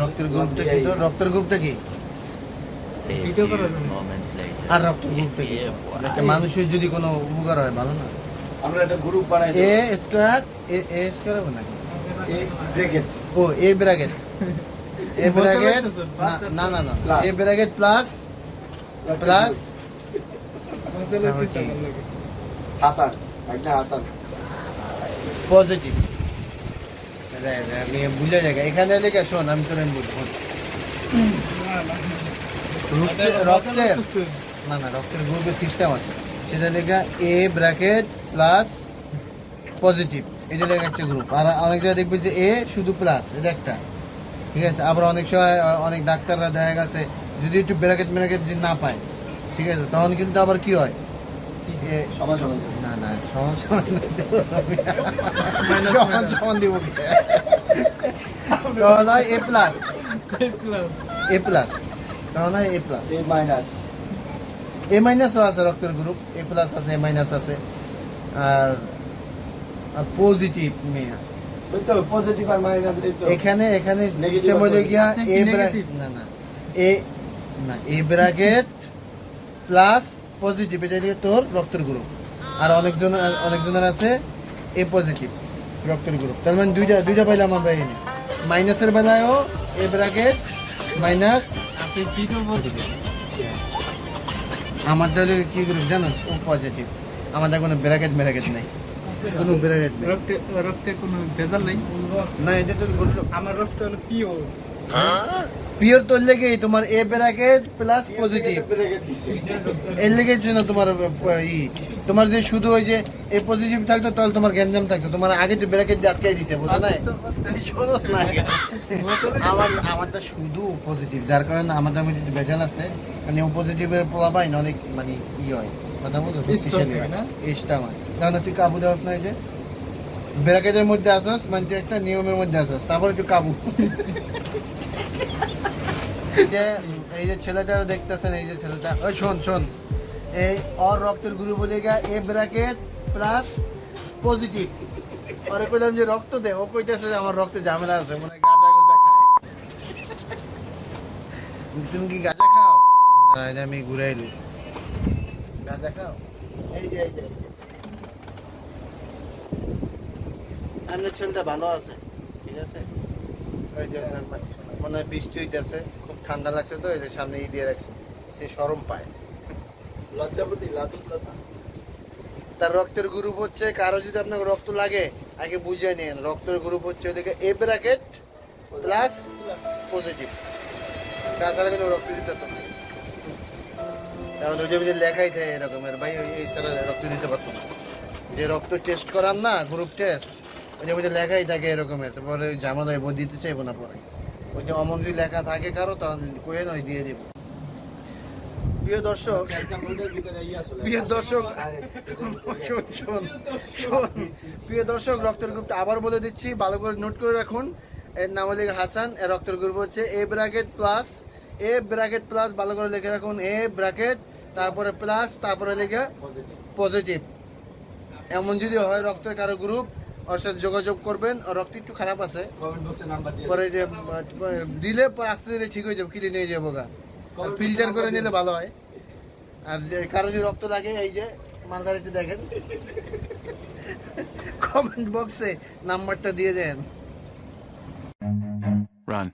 রক্তের গ্রুপটা কি তো রক্তের গ্রুপটা কি. আর রক্তের গ্রুপটা কি? একটা মানুষের যদি কোনো উপকার হয় ভালো না? আমরা একটা গ্রুপ বানাই এ স্কোয়ার এ এ স্কোয়ার হবে নাকি? ও এ ব্র্যাকেট এ ব্র্যাকেট না না না এ ব্র্যাকেট প্লাস প্লাস। হাসান একটা হাসান পজিটিভ আমি যাই এখানে শোন আমি তোর বলব না, না। রক্তের। না না গ্রুপের সিস্টেম আছে। সেটা লেখা এ ব্র্যাকেট প্লাস পজিটিভ এটা লেখা একটা গ্রুপ আর অনেক জায়গায় দেখবি যে এ শুধু প্লাস এটা একটা। ঠিক আছে? আবার অনেক সময় অনেক ডাক্তাররা দেখা গেছে যদি একটু ব্র্যাকেট ব্র্যাকেট যদি না পায় ঠিক আছে? তখন কিন্তু আবার কি হয়? এ সবাই সবাই। না সমান সমান সমান. সমান দিব তখন হয় এ প্লাস. এ প্লাস তখন হয় এ প্লাস এ মাইনাস এ মাইনাসও আছে রক্তের গ্রুপ এ প্লাস আছে এ মাইনাস আছে। আর আর পজিটিভ মেয়ে পজিটিভ আর মাইনাস এই তো। এখানে এখানে সিস্টেম আর গিয়া এ না না। এ না এ ব্র্যাকেট প্লাস পজিটিভ এটা তোর রক্তের গ্রুপ আর অনেকজন অনেকজনের আছে এ পজিটিভ রক্তের গ্রুপ তার মানে দুইটা দুইটা পাইলাম আমরা এনে মাইনাসের বেলায়ও এ ব্র্যাকেট মাইনাস বলবেন। কি গ্রুপ জানোস ও পজিটিভ আমাদের কোনো ব্র্যাকেট ব্র্যাকেট নাই। কোনো ব্র্যাকেট নেই। রক্তে রক্তে কোনো ভেজাল নাই? না এটা তো আমার রক্ত হলো পিওর পিওর তোর লেগে তোমার এ ব্র্যাকেট প্লাস পজিটিভ এর লেগে ছিল তোমার ই। তোমার যে শুধু ওই যে এ পজিটিভ থাকতো তাহলে তোমার গ্যাঞ্জাম থাকতো। তোমার আগে তো ব্র্যাকেট দিয়ে আটকাই দিছে বুঝো না শোনোস না আমার আমারটা শুধু পজিটিভ যার কারণে আমাদের মধ্যে একটু ভেজাল আছে। মানে ও পজিটিভের প্রভাবাই না অনেক মানে ই হয়। কথা বলছো শক্তিশালী হয় না? স্ট্রং হয়। তাহলে তুই কাবু দেওয়াস না এই যে। ব্র্যাকেটের মধ্যে আসস মানে তুই একটা নিয়মের মধ্যে আসস। তারপর একটু কাবু। যে, এই যে ছেলেটা দেখতেছেন, এই যে ছেলেটা। ওই শোন শোন। এই অর রক্তের গ্রুপ বলে গা এ ব্র্যাকেট প্লাস পজিটিভ ওরে কইলাম যে, রক্ত দে। ও কইতেছে যে, আমার রক্তে ঝামেলা আছে, মনে গাঁজা গোজা খায়। তুমি কি গাঁজা খাও? আমি ঘুরাইলি গাঁজা খাও? এই যে এই যে আপনার ছেলেটা ভালো আছে, ঠিক আছে? মনে বৃষ্টি হইতেছে। ঠান্ডা লাগছে তো এই যে সামনে ই দিয়ে রাখছে। সে সরম পায়। লজ্জাপতি তার রক্তের গ্রুপ হচ্ছে কারও যদি আপনার রক্ত লাগে আগে বুঝে নিন। রক্তের গ্রুপ হচ্ছে ওদিকে এ ব্র্যাকেট প্লাস পজিটিভ। তাছাড়া কিন্তু রক্ত দিতে তো। কারণ ওই যে লেখাই থাকে এরকমের ভাই ওই- এই ছাড়া রক্ত দিতে পারতো না। যে রক্ত টেস্ট করান না গ্রুপ টেস্ট ওই যে লেখাই থাকে এরকমের তারপরে ওই বই দিতে চাইব না পরে। ওই যে অমন যদি লেখা থাকে কারও তখন কয়ে নয়, দিয়ে দিব। প্রিয় দর্শক প্রিয় দর্শক প্রিয় দর্শক, রক্তের গ্রুপটা আবার বলে দিচ্ছি, ভালো করে নোট করে রাখুন। এর নাম হলে হাসান, এর রক্তের গ্রুপ হচ্ছে A bracket plus A bracket plus ভালো করে লিখে রাখুন এ ব্র্যাকেট তারপরে প্লাস তারপরে লিখে পজিটিভ এমন যদি হয় রক্তের কারও গ্রুপ ওর সাথে যোগাযোগ করবেন ওর রক্ত একটু খারাপ আছে। কমেন্ট বক্সে নাম্বার দিয়ে পরে যে দিলে পরে আস্তে ধীরে ঠিক হয়ে যাবে কিনে নিয়ে যাব গা। ফিল্টার করে নিলে ভালো হয়। আর যে কারও যে রক্ত লাগে এই যে মালগার একটু দেখেন। কমেন্ট বক্সে নাম্বারটা দিয়ে দেন। Run.